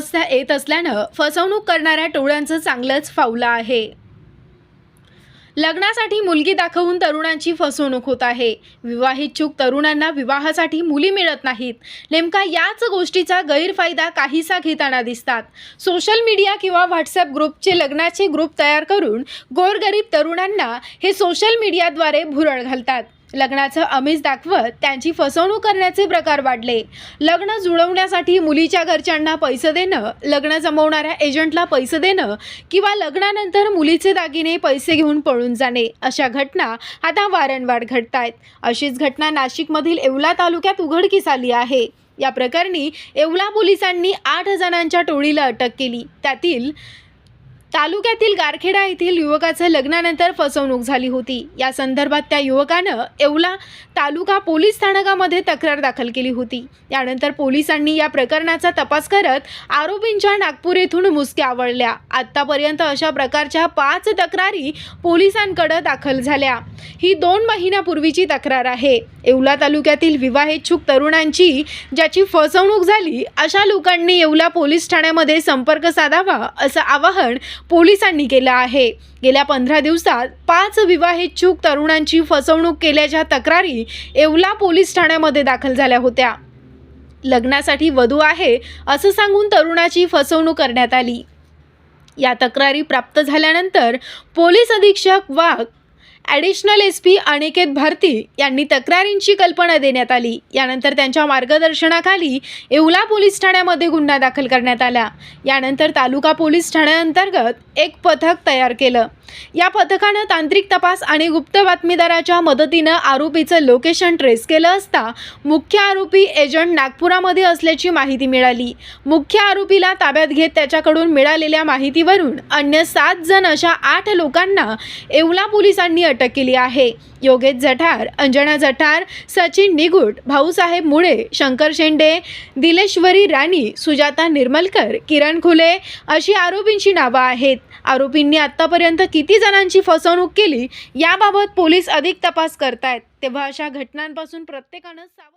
समस्या येत असल्यानं फसवणूक करणाऱ्या टोळ्यांचं चांगलंच फावलं आहे. लग्नासाठी मुलगी दाखवून तरुणांची फसवणूक होत आहे. विवाहिच्छुक तरुणांना विवाहासाठी मुली मिळत नाहीत. नेमका याच गोष्टीचा गैरफायदा काहीसा घेताना दिसतात. सोशल मीडिया किंवा व्हॉट्सअप ग्रुपचे लग्नाचे ग्रुप तयार करून गोरगरीब तरुणांना हे सोशल मीडियाद्वारे भुरळ घालतात. लग्नाचं आमिष दाखवत त्यांची फसवणूक करण्याचे प्रकार वाढले. लग्न जुळवण्यासाठी मुलीच्या घरच्यांना पैसे देणं लग्न जमवणाऱ्या एजंटला पैसे देणं किंवा लग्नानंतर मुलीचे दागिने पैसे घेऊन पळून जाणे अशा घटना आता वारंवार घडत आहेत अशीच घटना नाशिकमधील येवला तालुक्यात उघडकीस आली आहे. या प्रकरणी येवला पोलिसांनी आठ जणांच्या टोळीला अटक केली. त्यातील तालुक्यातील गारखेडा येथील युवकाचं लग्नानंतर फसवणूक झाली होती. या संदर्भात त्या युवकानं येवला तालुका पोलीस स्थानकामध्ये तक्रार दाखल केली होती. त्यानंतर पोलिसांनी या प्रकरणाचा तपास करत आरोपींच्या नागपूर येथून मुसक्या आवळल्या. आत्तापर्यंत अशा प्रकारच्या पाच तक्रारी पोलिसांकडे दाखल झाल्या. ही दोन महिन्यापूर्वीची तक्रार आहे. येवला तालुक्यातील विवाहेच्छुक तरुणांची ज्याची फसवणूक झाली अशा लोकांनी येवला पोलीस ठाण्यामध्ये संपर्क साधावा असं आवाहन पोलिसांनी केलं आहे. गेल्या पंधरा दिवसात पाच विवाहेच्छुक तरुणांची फसवणूक केल्याच्या तक्रारी येवला पोलीस ठाण्यामध्ये दाखल झाल्या होत्या. लग्नासाठी वधू आहे असं सांगून तरुणाची फसवणूक करण्यात आली. या तक्रारी प्राप्त झाल्यानंतर पोलीस अधीक्षक Wagh additional S P Aniket Bharti यांनी तक्रारींची कल्पना देण्यात आली. यानंतर त्यांच्या मार्गदर्शनाखाली येवला पोलीस ठाण्यामध्ये गुन्हा दाखल करण्यात आला. यानंतर तालुका पोलीस ठाण्याअंतर्गत एक पथक तयार केलं. या पथकानं तांत्रिक तपास आणि गुप्त बातमीदाराच्या मदतीनं आरोपीचं लोकेशन ट्रेस केलं असता मुख्य आरोपी एजंट नागपुरामध्ये असल्याची माहिती मिळाली. मुख्य आरोपीला ताब्यात घेत त्याच्याकडून मिळालेल्या माहितीवरून अन्य सात जण अशा आठ लोकांना येवला पोलिसांनी अटक केली आहे. योगेश जठार अंजना जठार सचिन निगुट भाऊसाहेब मुळे शंकर शेंडे दिलेश्वरी राणी सुजाता निर्मलकर किरण खुले अशी आरोपींची नावं आहेत. आरोपींनी आत्तापर्यंत किती जणांची फसवणूक केली याबाबत पोलीस अधिक तपास करतायत. तेव्हा अशा घटनांपासून प्रत्येकानं सावध